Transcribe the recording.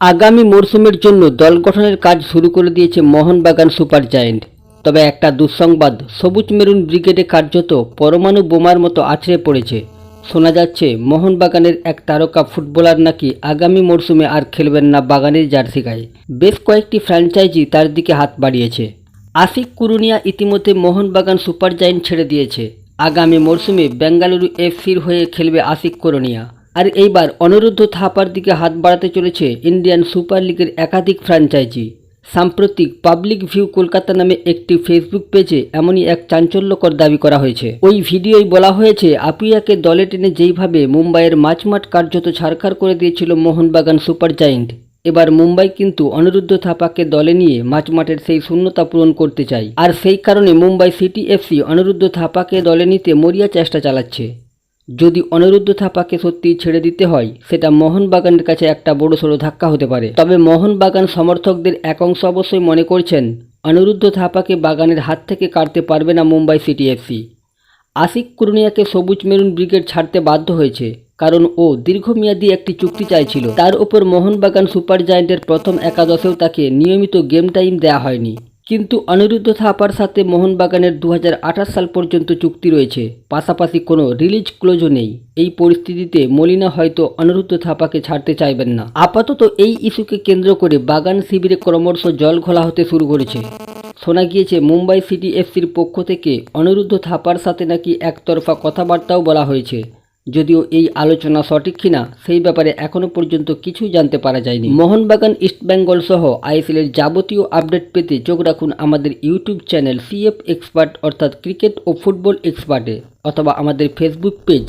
আগামী মরশুমের জন্য দল গঠনের কাজ শুরু করে দিয়েছে মোহনবাগান সুপার জায়েন্ট। তবে একটা দুঃসংবাদ, সবুজ মেরুন ব্রিগেডে কার্যত পরমাণু বোমার মতো আছড়ে পড়েছে। শোনা যাচ্ছে, মোহনবাগানের এক তারকা ফুটবলার নাকি আগামী মরশুমে আর খেলবেন না বাগানের জার্সি গায়ে বেশ কয়েকটি ফ্র্যাঞ্চাইজি তার দিকে হাত বাড়িয়েছে। আশিক কুরুনিয়া ইতিমধ্যে মোহনবাগান সুপার জায়েন্ট ছেড়ে দিয়েছে। আগামী মরশুমে বেঙ্গালুরু এফসির হয়ে খেলবে আশিক কুরুনিয়া। আর এইবার অনিরুদ্ধ থাপার দিকে হাত বাড়াতে চলেছে ইন্ডিয়ান সুপার লিগের একাধিক ফ্র্যাঞ্চাইজি। সাম্প্রতিক পাবলিক ভিউ কলকাতা নামে একটি ফেসবুক পেজে এমনই এক চাঞ্চল্যকর দাবি করা হয়েছে। ওই ভিডিওয় বলা হয়েছে, আপিয়াকে দলে টেনে যেইভাবে মুম্বাইয়ের মাঝমাঠ কার্যত ছারখার করে দিয়েছিল মোহনবাগান সুপার জায়েন্ট, এবার মুম্বাই কিন্তু অনিরুদ্ধ থাপাকে দলে নিয়ে মাঝমাঠের সেই শূন্যতা পূরণ করতে চায়। আর সেই কারণে মুম্বাই সিটি এফসি অনিরুদ্ধ থাপাকে দলে নিতে মরিয়া চেষ্টা চালাচ্ছে। যদি অনিরুদ্ধ থাপাকে সত্যিই ছেড়ে দিতে হয়, সেটা মোহনবাগানের কাছে একটা বড় সড়ো ধাক্কা হতে পারে। তবে মোহনবাগান সমর্থকদের এক অংশ অবশ্যই মনে করছেন, অনিরুদ্ধ থাপাকে বাগানের হাত থেকে কাটতে পারবে না মুম্বাই সিটি এফসি। আশিক কুরুনিয়াকে সবুজ মেরুন ব্রিগেড ছাড়তে বাধ্য হয়েছে, কারণ ও দীর্ঘমেয়াদী একটি চুক্তি চাইছিল। তার উপর মোহনবাগান সুপার জায়েন্টের প্রথম একাদশেও তাকে নিয়মিত গেম টাইম দেওয়া হয়নি। কিন্তু অনিরুদ্ধ থাপার সাথে মোহনবাগানের দু হাজার আঠাশ সাল পর্যন্ত চুক্তি রয়েছে। পাশাপাশি কোনো রিলিজ ক্লোজও নেই। এই পরিস্থিতিতে মলিনা হয়তো অনিরুদ্ধ থাপাকে ছাড়তে চাইবেন না। আপাতত এই ইস্যুকে কেন্দ্র করে বাগান শিবিরে ক্রমশ জল ঘোলা হতে শুরু করেছে। শোনা গিয়েছে, মুম্বাই সিটি এফসির পক্ষ থেকে অনিরুদ্ধ থাপার সাথে নাকি একতরফা কথাবার্তাও বলা হয়েছে। যদিও এই আলোচনা সঠিক কিনা, সেই ব্যাপারে এখনও পর্যন্ত কিছুই জানতে পারা যায়নি। মোহনবাগান ইস্টবেঙ্গল সহ আইএসএলের যাবতীয় আপডেট পেতে চোখ রাখুন আমাদের ইউটিউব চ্যানেল সিএফ এক্সপার্ট, অর্থাৎ ক্রিকেট ও ফুটবল এক্সপার্টে, অথবা আমাদের ফেসবুক পেজ।